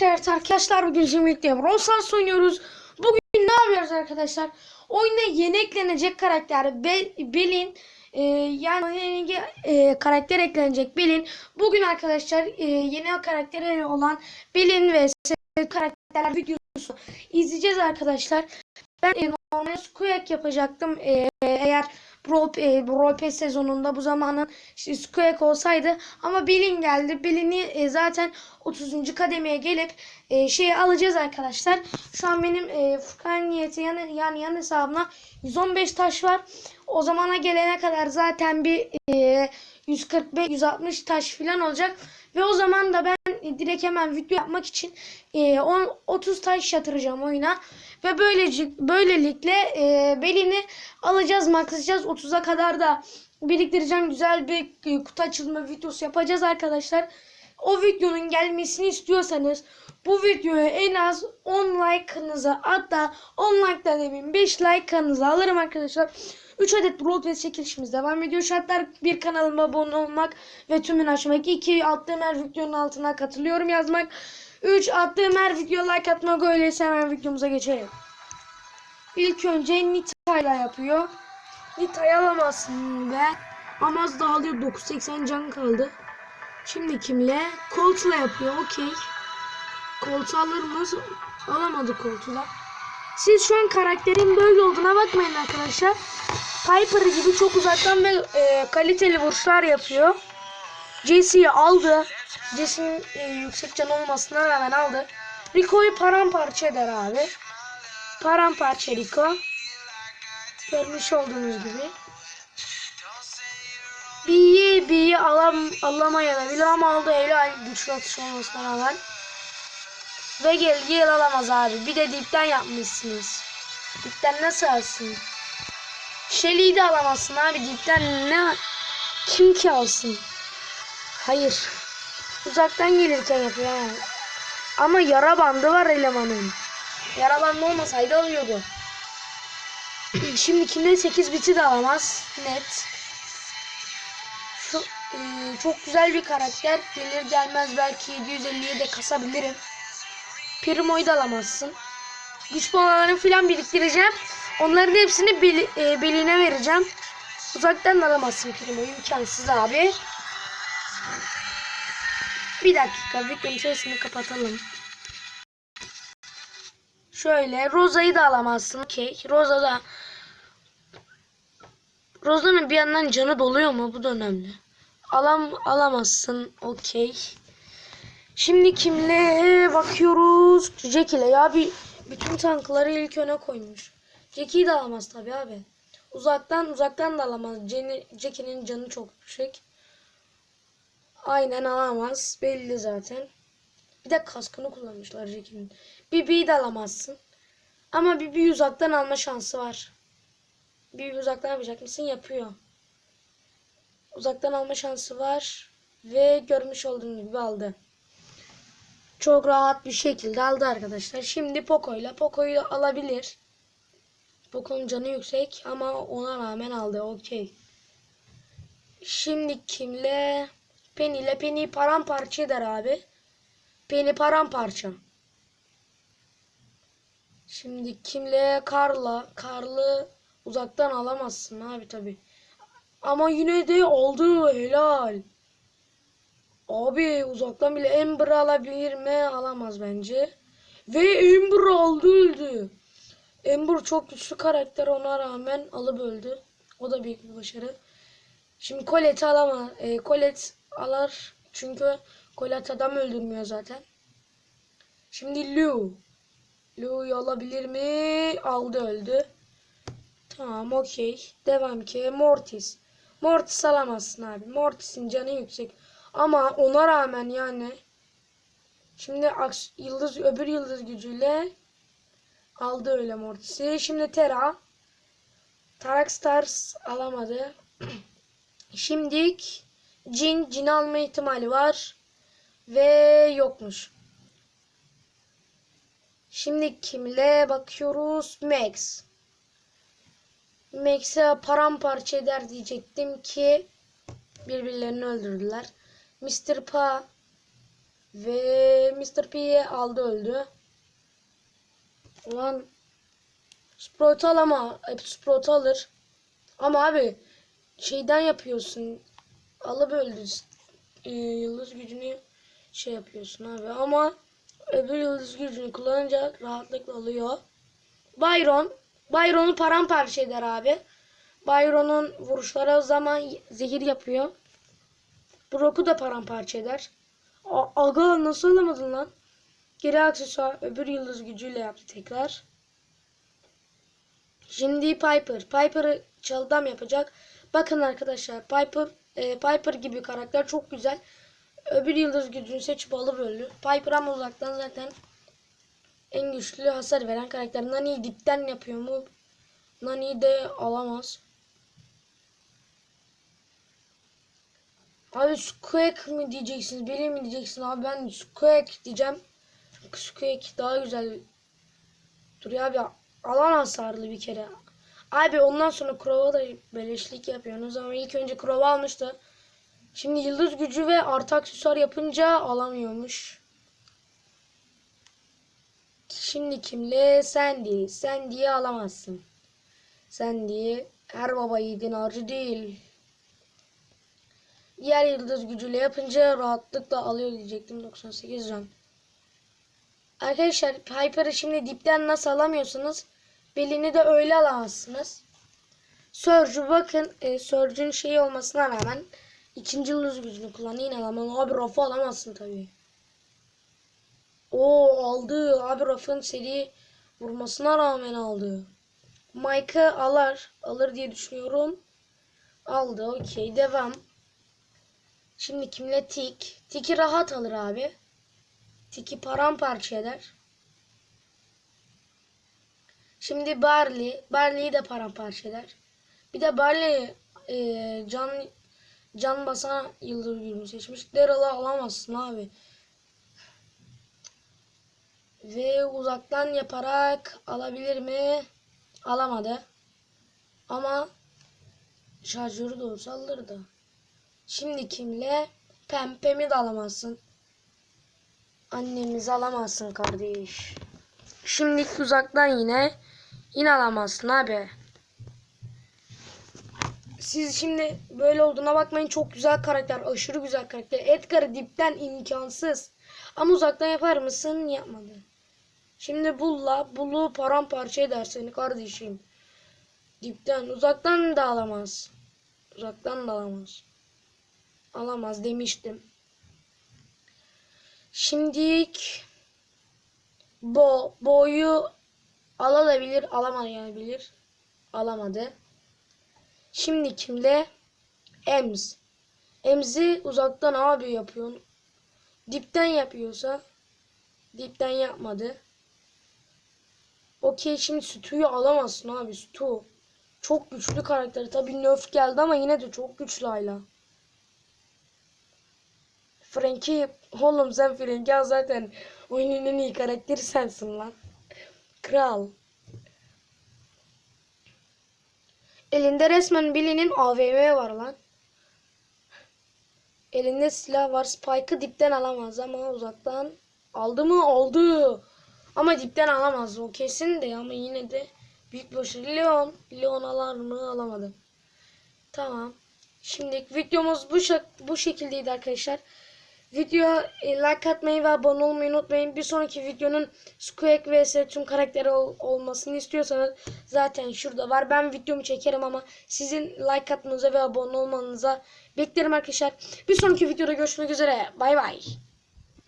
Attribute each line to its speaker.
Speaker 1: Evet arkadaşlar bugün Brawl Stars oynuyoruz. Bugün ne yapıyoruz arkadaşlar? Oyuna yeni eklenecek karakter Be Belin e, yani yeni e, karakter eklenecek Belin. Bugün arkadaşlar e, yeni karakteri olan Belin ve karakterler videosu izleyeceğiz arkadaşlar. Ben e, normal Squeak yapacaktım e, eğer Brawl, e, Brawl Pass sezonunda bu zamanın işte Squeak olsaydı ama Belin geldi. Belin'i e, zaten 30. kademeye gelip e, şeyi alacağız arkadaşlar. Şu an benim e, Furkan niyeti yani, yani yan hesabına 115 taş var. O zamana gelene kadar zaten bir e, 145-160 taş falan olacak. Ve o zaman da ben e, direkt hemen video yapmak için e, 10, 30 taş yatıracağım oyuna. Ve böylece, böylelikle e, belini alacağız, maxlayacağız. 30'a kadar da biriktireceğim. Güzel bir e, kutu açılma videosu yapacağız arkadaşlar. O videonun gelmesini istiyorsanız bu videoya en az 10 like'ınızı hatta 10 like da demeyeyim 5 like'ınızı alırım arkadaşlar. 3 adet Pass çekilişimiz devam ediyor. Şartlar bir kanalıma abone olmak ve tümünü açmak. 2 attığım her videonun altına katılıyorum yazmak. 3 attığım her video like atmak öyleyse hemen videomuza geçelim. İlk önce Nita'yla yapıyor. Nita'yı alamazsın be. Ama az daha alıyor 980 can kaldı. Şimdi kimle? Colt'la yapıyor. Okey. Colt'u alır mı? Alamadı Colt'u da. Siz şu an karakterin böyle olduğuna bakmayın arkadaşlar. Piper gibi çok uzaktan ve e, kaliteli vuruşlar yapıyor. Jesse'yi aldı. Jesse'nin e, yüksek can olmasına rağmen aldı. Rico'yu paramparça eder abi. Paramparça Rico. Görmüş olduğunuz gibi. B'yi B'yi alam, alamayabilir ama aldı helal güçlü atış olmasına rağmen. Ve gelgi yıl alamaz abi. Bir de dipten yapmışsınız. Dipten nasıl alsın? Shelly'i de alamazsın abi. Dipten ne? Kim ki alsın? Hayır. Uzaktan gelirken yapıyor yani. Ama yara bandı var elemanın. Yara bandı olmasaydı alıyordu. Şimdi kimden 8 biti de alamaz. Net. Şu, çok güzel bir karakter. Gelir gelmez belki 750'ye de kasabilirim. Primo'yu da alamazsın. Güç puanlarını falan biriktireceğim. Onların hepsini bel, e, beline vereceğim. Uzaktan alamazsın Primo'yu. imkansız abi. Bir dakika. Videonun sesini kapatalım. Şöyle. Rosa'yı da alamazsın. Okey. Rosa da Rosa'nın bir yandan canı doluyor mu? Bu da önemli. Alam alamazsın. Okey. Şimdi kimle bakıyoruz? Jack ile. Ya bir bütün tankları ilk öne koymuş. Jack'i de alamaz tabi abi. Uzaktan uzaktan da alamaz. Jack'inin canı çok yüksek. Aynen alamaz. Belli zaten. Bir de kaskını kullanmışlar Jack'inin. Bibi'yi de alamazsın. Ama Bibi uzaktan alma şansı var. Bibi uzaktan yapacak mısın? Yapıyor. Uzaktan alma şansı var. Ve görmüş olduğunuz gibi aldı. Çok rahat bir şekilde aldı arkadaşlar. Şimdi Poco ile Poco'yu alabilir. Poco'nun canı yüksek ama ona rağmen aldı. Okey. Şimdi kimle? Penny ile Penny'yi paramparça eder abi. Penny paramparça. Şimdi kimle? Karla. Karlı uzaktan alamazsın abi tabi. Ama yine de aldı helal. Abi uzaktan bile Ember alabilir mi? Alamaz bence. Ve Ember aldı öldü. Ember çok güçlü karakter ona rağmen alıp öldü. O da büyük bir başarı. Şimdi Colette alama. E, Colette alar. Çünkü Colette adam öldürmüyor zaten. Şimdi Lu. Lu'yu alabilir mi? Aldı öldü. Tamam okey. Devam ki. Mortis. Mortis alamazsın abi. Mortis'in canı yüksek. Ama ona rağmen yani şimdi yıldız öbür yıldız gücüyle aldı öyle Mortis'i. Şimdi Terra Tarak Stars alamadı. Şimdik Jin Jin alma ihtimali var ve yokmuş. Şimdi kimle bakıyoruz? Max. Max'e paramparça eder diyecektim ki birbirlerini öldürdüler. Mr. Pa ve Mr. P'yi aldı öldü. Ulan Sprout al ama hep Sprout alır. Ama abi şeyden yapıyorsun. Alıp öldü. Ee, yıldız gücünü şey yapıyorsun abi ama öbür yıldız gücünü kullanınca rahatlıkla alıyor. Byron. Byron'u paramparça eder abi. Byron'un vuruşları o zaman zehir yapıyor. Brock'u da paramparça eder. A- Aga nasıl alamadın lan? Geri aksesuar öbür yıldız gücüyle yaptı tekrar. Şimdi Piper. Piper'ı çalıdam yapacak. Bakın arkadaşlar Piper e, Piper gibi karakter çok güzel. Öbür yıldız gücünü seçip alıp öldü. Piper ama uzaktan zaten en güçlü hasar veren karakter. Nani dipten yapıyor mu? Nani de alamaz. Abi Squeak mi diyeceksiniz? Biri mi diyeceksin? Abi ben Squeak diyeceğim. Squeak daha güzel duruyor abi. Alan hasarlı bir kere. Abi ondan sonra Crow'a da beleşlik yapıyorsunuz ama ilk önce Crow almıştı. Şimdi yıldız gücü ve artı aksesuar yapınca alamıyormuş. Şimdi kimle? Sandy. Sandy'yi alamazsın. Sandy her baba yiğidin harcı değil. Diğer yıldız gücüyle yapınca rahatlıkla alıyor diyecektim 98 can. Arkadaşlar Piper'ı şimdi dipten nasıl alamıyorsunuz? Belini de öyle alamazsınız. Surge'u bakın e, Surge'un şeyi olmasına rağmen ikinci yıldız gücünü kullanıyor yine alamam. Abi Raf'ı alamazsın tabii. O aldı. Abi Raf'ın seri vurmasına rağmen aldı. Mike'ı alır. Alır diye düşünüyorum. Aldı. Okey. Devam. Şimdi kimle Tik? Tik'i rahat alır abi. Tik'i paramparça eder. Şimdi Barley. Barley'i de paramparça eder. Bir de Barley e, can can basan yıldız gücünü seçmiş. Daryl'ı alamazsın abi. Ve uzaktan yaparak alabilir mi? Alamadı. Ama şarjörü de olsa alırdı. Şimdi kimle? Pempemi de alamazsın. Annemizi alamazsın kardeş. Şimdi uzaktan yine yine alamazsın abi. Siz şimdi böyle olduğuna bakmayın çok güzel karakter, aşırı güzel karakter. Edgar'ı dipten imkansız. Ama uzaktan yapar mısın? Yapmadı. Şimdi bulla, bulu paramparça eder seni kardeşim. Dipten, uzaktan da alamaz. Uzaktan da alamaz. Alamaz demiştim. Şimdilik Bo, boyu alabilir, alamayabilir. Alamadı. Şimdi kimle? Ems. Ems'i uzaktan abi yapıyorsun. Dipten yapıyorsa dipten yapmadı. Okey şimdi Stu'yu alamazsın abi Stu. Çok güçlü karakteri. Tabii nerf geldi ama yine de çok güçlü hala. Frank'i oğlum sen Frank'i zaten oyunun en iyi karakteri sensin lan. Kral. Elinde resmen Billy'nin AVM var lan. Elinde silah var. Spike'ı dipten alamaz ama uzaktan aldı mı? Aldı. Ama dipten alamaz. O kesin de ama yine de büyük başarı. Leon. Leon alar mı? Alamadı. Tamam. Şimdi videomuz bu, bu şekildeydi arkadaşlar. Videoya e, like atmayı ve abone olmayı unutmayın. Bir sonraki videonun Squeak vs tüm karakteri ol olmasını istiyorsanız zaten şurada var. Ben videomu çekerim ama sizin like atmanıza ve abone olmanıza beklerim arkadaşlar. Bir sonraki videoda görüşmek üzere. Bay bay.